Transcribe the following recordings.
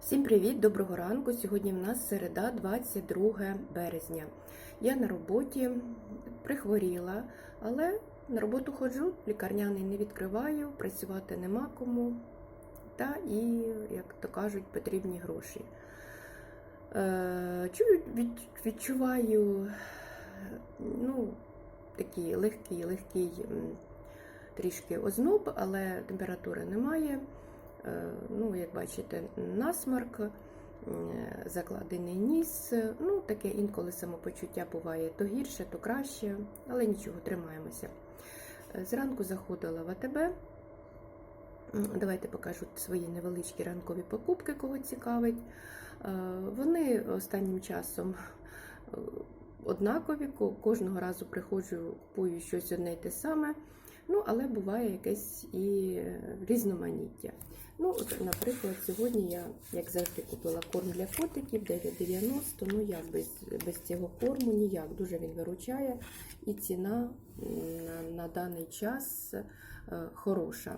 Всім привіт, доброго ранку. Сьогодні в нас середа, 22 березня. Я на роботі прихворіла, але на роботу ходжу, лікарняний не відкриваю, працювати нема кому. Та і, як то кажуть, потрібні гроші. Е, Чую, відчуваю ну, такий легкий, легкий трішки озноб, але температури немає. Е, Ну, як бачите, насмарк, е, закладений ніс. Ну, таке інколи самопочуття буває то гірше, то краще, але нічого, тримаємося. Е, Зранку заходила в АТБ. Давайте покажу свої невеличкі ранкові покупки, кого цікавить. Е, Вони останнім часом е, однакові, кожного разу приходжу, купую щось одне й те саме. Ну, але буває якесь і різноманіття. Ну, от, наприклад, сьогодні я, як завжди, купила корм для котиків 9,90. Ну як без, без цього корму ніяк. Дуже він виручає, і ціна на, на даний час е, хороша.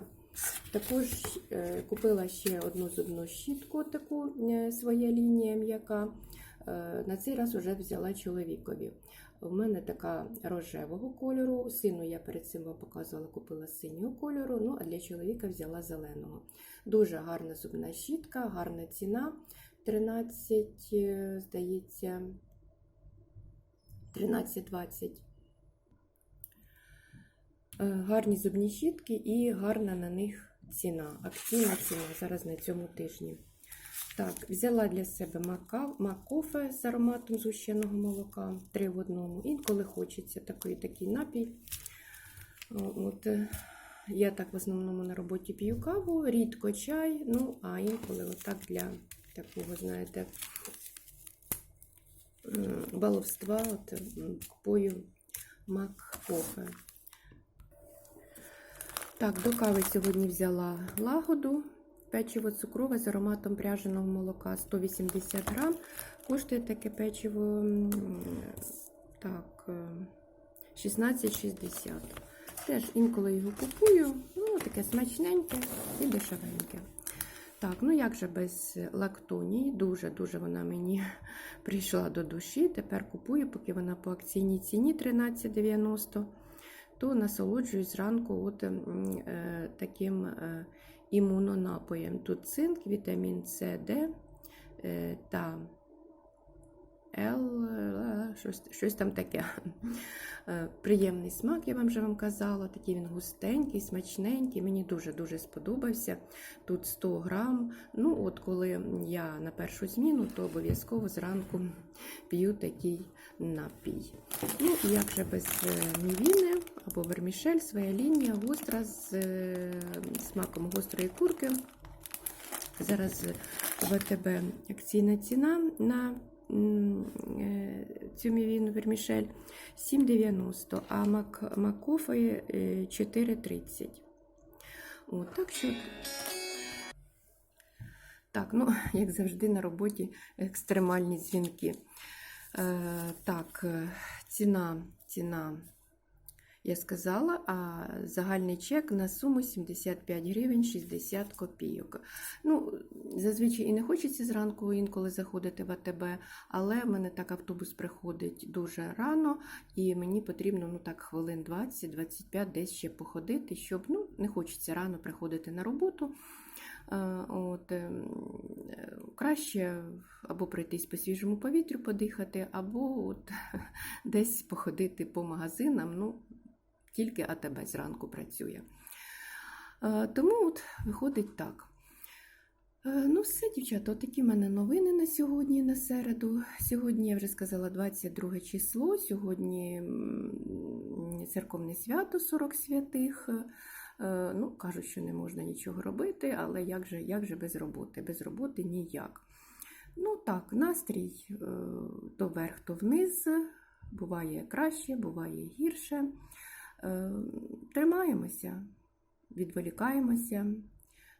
Також е, купила ще одну зубну щітку, таку е, своя лінія м'яка. Е, На цей раз вже взяла чоловікові. У мене така рожевого кольору. Сину я перед цим вам показувала, купила синього кольору. Ну а для чоловіка взяла зеленого. Дуже гарна зубна щітка, гарна ціна. 13, е, здається, 13,20. Е, Гарні зубні щітки і гарна на них ціна. Акційна ціна зараз на цьому тижні. Так, взяла для себе мака, макофе з ароматом згущеного молока, три в одному. Інколи хочеться такий такий напій. От, е, я так в основному на роботі п'ю каву, рідко чай, ну, а інколи отак для такого, знаєте, баловства от, мак-кофе. Так, до кави сьогодні взяла лагоду. Печиво цукрове з ароматом пряженого молока 180 грам. Коштує таке печиво так, е, 16,60. Теж інколи його купую. Ну, таке смачненьке і дешевеньке. Так, ну як же без лактонії? Дуже-дуже вона мені прийшла до душі. Тепер купую, поки вона по акційній ціні 13,90 то насолоджуюсь зранку от, е, таким е, імунонапоєм. Тут цинк, вітамін С, Д е, та Л, щось, щось там таке. Е, Приємний смак, я вам вже вам казала. Такий він густенький, смачненький. Мені дуже-дуже сподобався. Тут 100 грам. Ну, от коли я на першу зміну, то обов'язково зранку п'ю такий напій. Ну, і як же без е, мівіни або вермішель, своя лінія гостра з е, смаком гострої курки. Зараз в АТБ акційна ціна на е, цю мівіну вермішель 7,90, а мак, макофе е, 4,30. От, так що так, ну, як завжди, на роботі екстремальні дзвінки. Е, так, е, ціна, ціна, я сказала, а загальний чек на суму 75 гривень 60 копійок. Ну, зазвичай і не хочеться зранку інколи заходити в АТБ, але в мене так автобус приходить дуже рано, і мені потрібно ну так хвилин 20-25 десь ще походити, щоб ну, не хочеться рано приходити на роботу. От, ем, краще або пройтись по свіжому повітрю, подихати, або от, десь походити по магазинам. Ну, тільки АТБ зранку працює. Е, Тому от виходить так. Е, Ну, все, дівчата, такі в мене новини на сьогодні, на середу. Сьогодні я вже сказала 22 число. Сьогодні церковне свято 40 святих. Е, Ну, кажуть, що не можна нічого робити, але як же, як же без роботи? Без роботи ніяк. Ну так, настрій то вверх, то вниз. Буває краще, буває гірше. Е, Тримаємося, відволікаємося,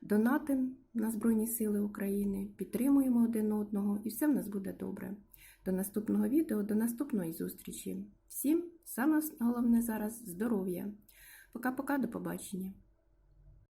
донатимо на Збройні Сили України, підтримуємо один одного, і все в нас буде добре. До наступного відео, до наступної зустрічі. Всім саме головне зараз здоров'я. Пока-пока, до побачення.